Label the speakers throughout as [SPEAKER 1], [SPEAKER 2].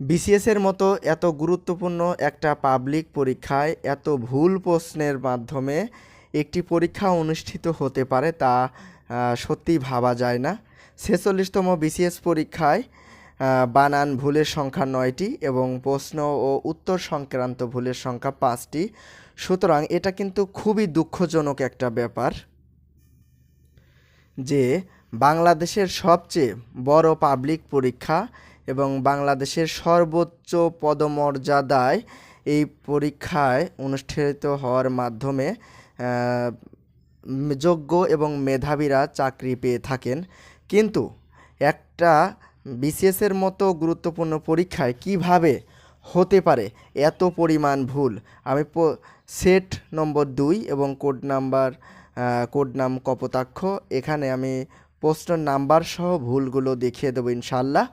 [SPEAKER 1] বিসিএসের মতো এত গুরুত্বপূর্ণ একটা পাবলিক পরীক্ষায় এত ভুল প্রশ্নের মাধ্যমে একটি পরীক্ষা অনুষ্ঠিত হতে পারে তা সত্যি ভাবা যায় না। ছেচল্লিশতম বিসিএস পরীক্ষায় বানান ভুলের সংখ্যা নয়টি এবং প্রশ্ন ও উত্তর সংক্রান্ত ভুলের সংখ্যা পাঁচটি। সুতরাং এটা কিন্তু খুবই দুঃখজনক একটা ব্যাপার যে বাংলাদেশের সবচেয়ে বড় পাবলিক পরীক্ষা এবং বাংলাদেশের সর্বোচ্চ পদমর্যাদায় এই পরীক্ষায় অনুষ্ঠিত হওয়ার মাধ্যমে যোগ্য এবং মেধাবীরা চাকরি পেয়ে থাকেন। কিন্তু একটা বিসিএসের মতো গুরুত্বপূর্ণ পরীক্ষায় কীভাবে হতে পারে এত পরিমাণ ভুল? আমি সেট নম্বর দুই এবং কোড নাম্বার কোড নাম কপোতাক্ষ। এখানে আমি প্রশ্ন নাম্বার সহ ভুলগুলো দেখিয়ে দেবো ইনশাল্লাহ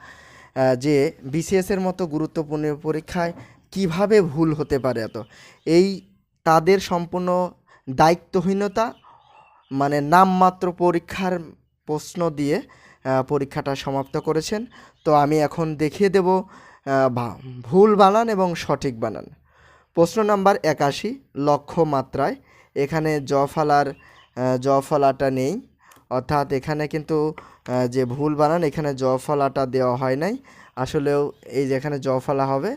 [SPEAKER 1] যে বিসিএসের মতো গুরুত্বপূর্ণ পরীক্ষায় কীভাবে ভুল হতে পারে এত? এই তাদের সম্পূর্ণ দায়িত্বহীনতা মানে নামমাত্র পরীক্ষার প্রশ্ন দিয়ে পরীক্ষাটা সমাপ্ত করেছেন। তো আমি এখন দেখিয়ে দেব ভুল বানান এবং সঠিক বানান। প্রশ্ন নাম্বার একাশি লক্ষ্য মাত্রায় এখানে জ ফালার আহ, জ ফলাটা নেই। অর্থাৎ এখানে কিন্তু যে ভুল বানান, এখানে জ ফলাটা দেওয়া হয় নাই। আসলেও এই যে এখানে জ ফলা হবে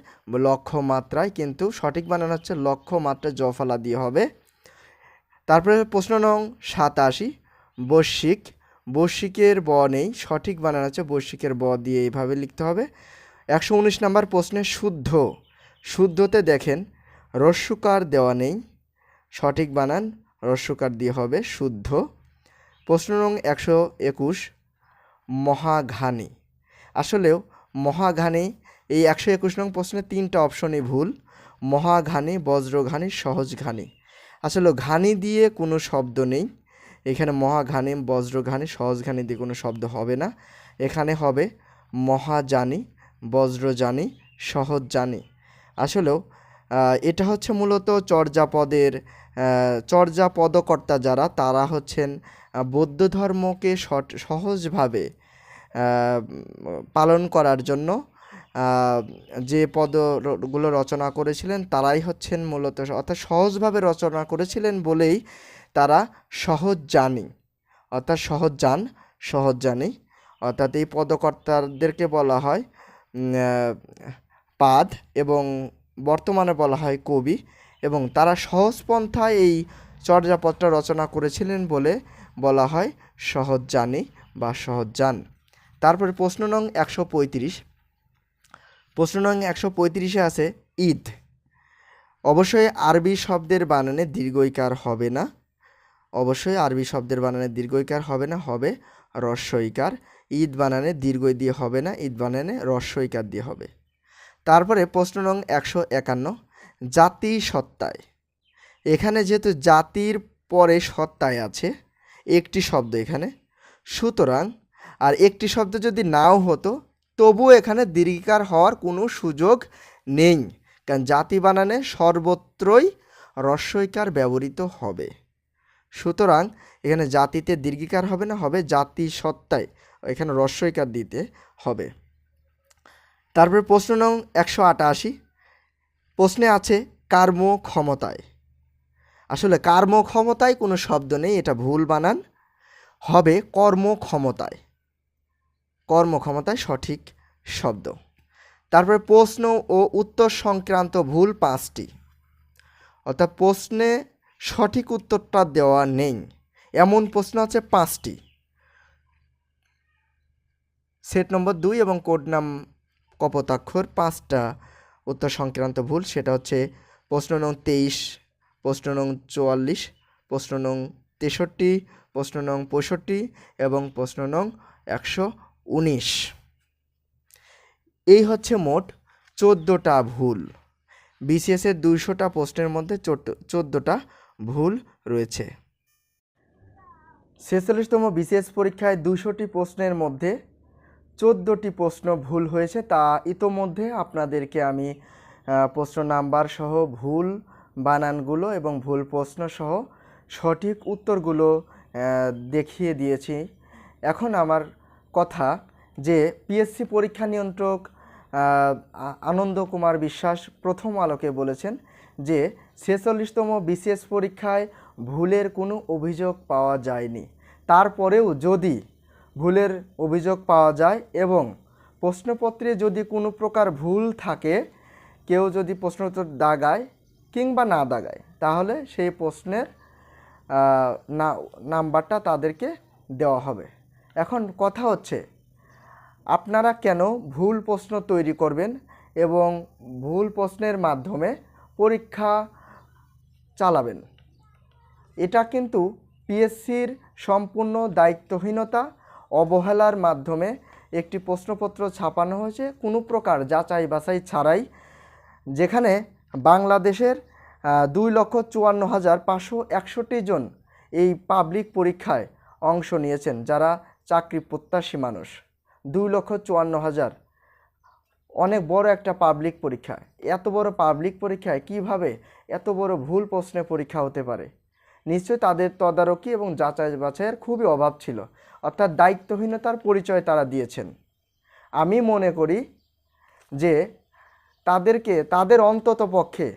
[SPEAKER 1] লক্ষ্য মাত্রায় কিন্তু সঠিক বানান হচ্ছে লক্ষ্য মাত্রায় জ ফলা দিয়ে হবে। তারপরে প্রশ্ন নং সাতাশি, বৈশ্বিক। বৈশ্বিকের ব নেই, সঠিক বানান হচ্ছে বৈশ্বিকের ব দিয়ে এইভাবে লিখতে হবে। একশো উনিশ নম্বর প্রশ্নে শুদ্ধ। শুদ্ধতে দেখেন রস্যুকার দেওয়া নেই, সঠিক বানান রস্যুকার দিয়ে হবে, শুদ্ধ। প্রশ্ন নং একশো একুশ, মহাঘানি। আসলেও মহাঘানি, এই একশো একুশ নং প্রশ্নে তিনটা অপশনই ভুল। মহাঘানি, বজ্রঘানি, সহজঘানি। আসলে ঘানি দিয়ে কোনো শব্দ নেই। এখানে মহাঘানি, বজ্রঘানি, সহজঘানি দিয়ে কোনো শব্দ হবে না। এখানে হবে মহাজানি, বজ্রজানি, সহজজানি। আসলেও এটা হচ্ছে মূলত চর্যাপদের চর্যা পদকর্তা যারা, তারা হচ্ছেন বৌদ্ধ ধর্মকে সহজভাবে পালন করার জন্য যে পদগুলো রচনা করেছিলেন, তারাই হচ্ছেন মূলত, অর্থাৎ সহজভাবে রচনা করেছিলেন বলেই তারা সহজ জানি অর্থাৎ সহজ যান সহজ জানি অর্থাৎ এই পদকর্তাদেরকে বলা হয় পাদ এবং বর্তমানে বলা হয় কবি এবং তারা সহজ পন্থায় এই চর্যাপদটা রচনা করেছিলেন বলে বলা হয় সহজ জানি বা সহজ যান তারপরে প্রশ্ন নং একশো পঁয়ত্রিশ। প্রশ্ন নং একশো পঁয়ত্রিশে আছে, ঈদ। অবশ্যই আরবি শব্দের বানানে দীর্ঘইকার হবে না। অবশ্যই আরবি শব্দের বানানে দীর্ঘইকার হবে না, হবে রস্বইকার ঈদ বানানে দীর্ঘ দিয়ে হবে না, ঈদ বানানে রস্বইকার দিয়ে হবে। তারপরে প্রশ্ন নং একশো একান্ন। জাতি সত্তায় এখানে যেহেতু জাতির পরে সত্তায় আছে, একটি শব্দ এখানে। সুতরাং, আর একটি শব্দ যদি নাও হতো, তবুও এখানে দীর্ঘিকার হওয়ার কোনো সুযোগ নেই, কারণ জাতি বানানে সর্বত্রই রস্বইকার ব্যবহৃত হবে। সুতরাং, এখানে জাতিতে দীর্ঘিকার হবে না, হবে জাতি সত্তায় এখানে রস্বইকার দিতে হবে। তারপরে প্রশ্ন নং একশো আটাশি। প্রশ্নে আছে কার্ম ক্ষমতায় আসলে কার্ম ক্ষমতায় কোনো শব্দ নেই, এটা ভুল বানান। হবে কর্ম ক্ষমতায় কর্মক্ষমতায় সঠিক শব্দ। তারপরে প্রশ্ন ও উত্তর সংক্রান্ত ভুল পাঁচটি। অর্থাৎ প্রশ্নে সঠিক উত্তরটা দেওয়া নেই। এমন প্রশ্ন আছে পাঁচটি। সেট নম্বর দুই এবং কোড নাম কপোতাক্ষর পাঁচটা উত্তর সংক্রান্ত ভুল, সেটা হচ্ছে প্রশ্ন নং তেইশ, প্রশ্ন নং চুয়াল্লিশ, প্রশ্ন নং তেষট্টি, প্রশ্ন নং পঁয়ষট্টি এবং প্রশ্ন নং একশো উনিশ। এই হচ্ছে মোট চোদ্দোটা ভুল। বিসিএসের দুইশোটা প্রশ্নের মধ্যে চোদ্দোটা ভুল রয়েছে। ছেচল্লিশতম বিসিএস পরীক্ষায় দুশোটি প্রশ্নের মধ্যে চোদ্দোটি প্রশ্ন ভুল হয়েছে, তা ইতোমধ্যে আপনাদেরকে আমি প্রশ্ন নাম্বার সহ ভুল বানানগুলো এবং ভুল প্রশ্ন সহ সঠিক উত্তরগুলো দেখিয়ে দিয়েছি। এখন আমার কথা যে পিএসসি পরীক্ষা নিয়ন্ত্রক আনন্দ কুমার বিশ্বাস প্রথম আলোকে বলেছেন যে ছেচল্লিশতম বিসিএস পরীক্ষায় ভুলের কোনো অভিযোগ পাওয়া যায়নি। তারপরেও যদি ভুলের অভিযোগ পাওয়া যায় এবং প্রশ্নপত্রে যদি কোনো প্রকার ভুল থাকে, কেউ যদি প্রশ্নোত্তর দাগায় কিংবা না দাগায়, তাহলে সেই প্রশ্নের না, নাম্বারটা তাদেরকে দেওয়া হবে। এখন কথা হচ্ছে, আপনারা কেন ভুল প্রশ্ন তৈরি করবেন এবং ভুল প্রশ্নের মাধ্যমে পরীক্ষা চালাবেন? এটা কিন্তু পিএসসির সম্পূর্ণ দায়িত্বহীনতা অবহেলার মাধ্যমে একটি প্রশ্নপত্র ছাপানো হয়েছে। কোনো প্রকার যাচাই বাছাই ছাড়াই, যেখানে বাংলাদেশের দুই লক্ষ চুয়ান্ন হাজার পাঁচশো একষট্টি জন এই পাবলিক পরীক্ষায় অংশ নিয়েছেন, যারা চাকরি প্রত্যাশী মানুষ। দুই লক্ষ চুয়ান্ন হাজার। অনেক বড় একটা পাবলিক পরীক্ষা। এত বড় পাবলিক পরীক্ষায় কীভাবে এত বড় ভুল প্রশ্নে পরীক্ষা হতে পারে? নিশ্চয়ই তাদের তদারকি এবং যাচাই বাছাইয়ের খুবই অভাব ছিল। অর্থাৎ দায়িত্বহীনতার পরিচয় তারা দিয়েছেন। আমি মনে করি যে তাদেরকে, তাদের অন্তত পক্ষে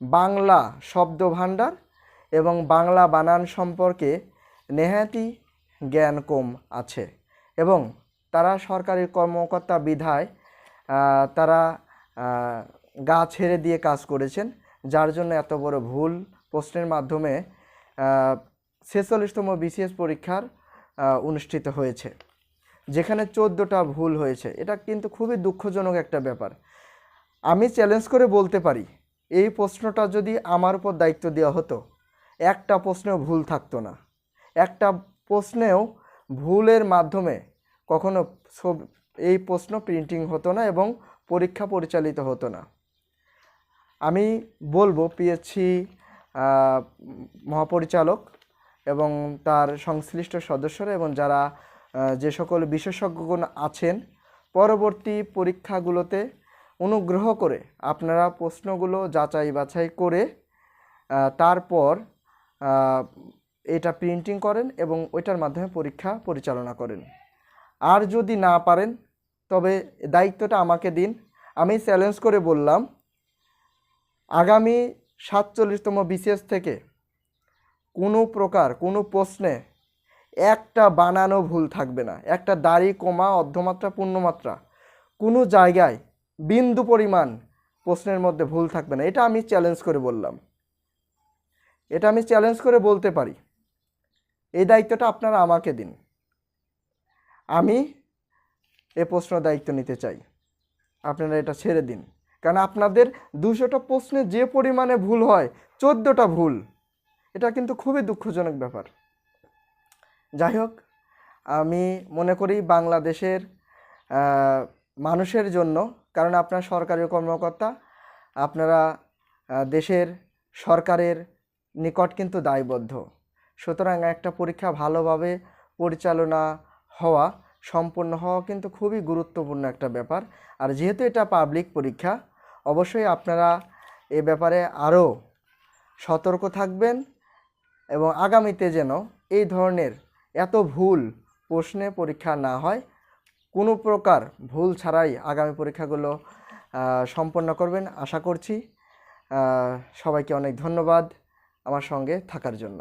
[SPEAKER 1] বাংলা শব্দ ভাণ্ডার এবং বাংলা বানান সম্পর্কে নেহাতি জ্ঞান কম আছে এবং তারা সরকারি কর্মকর্তা বিধায় তারা গা ছেড়ে দিয়ে কাজ করেছেন, যার জন্য এত বড় ভুল প্রশ্নের মাধ্যমে ছেচল্লিশতম বিসিএস পরীক্ষার অনুষ্ঠিত হয়েছে, যেখানে চোদ্দোটা ভুল হয়েছে। এটা কিন্তু খুবই দুঃখজনক একটা ব্যাপার। আমি চ্যালেঞ্জ করে বলতে পারি, এই প্রশ্নটা যদি আমার উপর দায়িত্ব দেওয়া হতো, একটা প্রশ্নেও ভুল থাকতো না। একটা প্রশ্নেও ভুলের মাধ্যমে কখনো ছবি, এই প্রশ্ন প্রিন্টিং হতো না এবং পরীক্ষা পরিচালিত হতো না। আমি বলব পিএসসি মহাপরিচালক এবং তার সংশ্লিষ্ট সদস্যরা এবং যারা যে সকল বিশেষজ্ঞগণ আছেন, পরবর্তী পরীক্ষাগুলোতে অনুগ্রহ করে আপনারা প্রশ্নগুলো যাচাই বাছাই করে তারপর এটা প্রিন্টিং করেন এবং ওইটার মাধ্যমে পরীক্ষা পরিচালনা করেন। আর যদি না পারেন, তবে দায়িত্বটা আমাকে দিন। আমি চ্যালেঞ্জ করে বললাম, আগামী সাতচল্লিশতম বিসিএস থেকে কোনো প্রকার, কোনো প্রশ্নে একটা বানানো ভুল থাকবে না। একটা দাড়ি, কমা, অর্ধমাত্রা, পূর্ণমাত্রা, কোনো জায়গায় বিন্দু পরিমাণ প্রশ্নের মধ্যে ভুল থাকবে না। এটা আমি চ্যালেঞ্জ করে বললাম। এটা আমি চ্যালেঞ্জ করে বলতে পারি। এই দায়িত্বটা আপনারা আমাকে দিন। আমি এ প্রশ্ন দায়িত্ব নিতে চাই। আপনারা এটা ছেড়ে দিন। কারণ আপনাদের দুশোটা প্রশ্নে যে পরিমাণে ভুল হয়, চোদ্দোটা ভুল, এটা কিন্তু খুবই দুঃখজনক ব্যাপার। যাই হোক, আমি মনে করি বাংলাদেশের মানুষের জন্য, কারণ আপনার সরকারি কর্মকর্তা, আপনারা দেশের সরকারের নিকট কিন্তু দায়বদ্ধ। সুতরাং একটা পরীক্ষা ভালোভাবে পরিচালনা হওয়া সম্পন্ন হওয়া কিন্তু খুবই গুরুত্বপূর্ণ একটা ব্যাপার। আর যেহেতু এটা পাবলিক পরীক্ষা, অবশ্যই আপনারা এ ব্যাপারে আরও সতর্ক থাকবেন এবং আগামীতে যেন এই ধরনের এত ভুল প্রশ্নে পরীক্ষা না হয়, কোনো প্রকার ভুল ছাড়াই আগামী পরীক্ষাগুলো সম্পন্ন করবেন আশা করছি। সবাইকে অনেক ধন্যবাদ আমার সঙ্গে থাকার জন্য।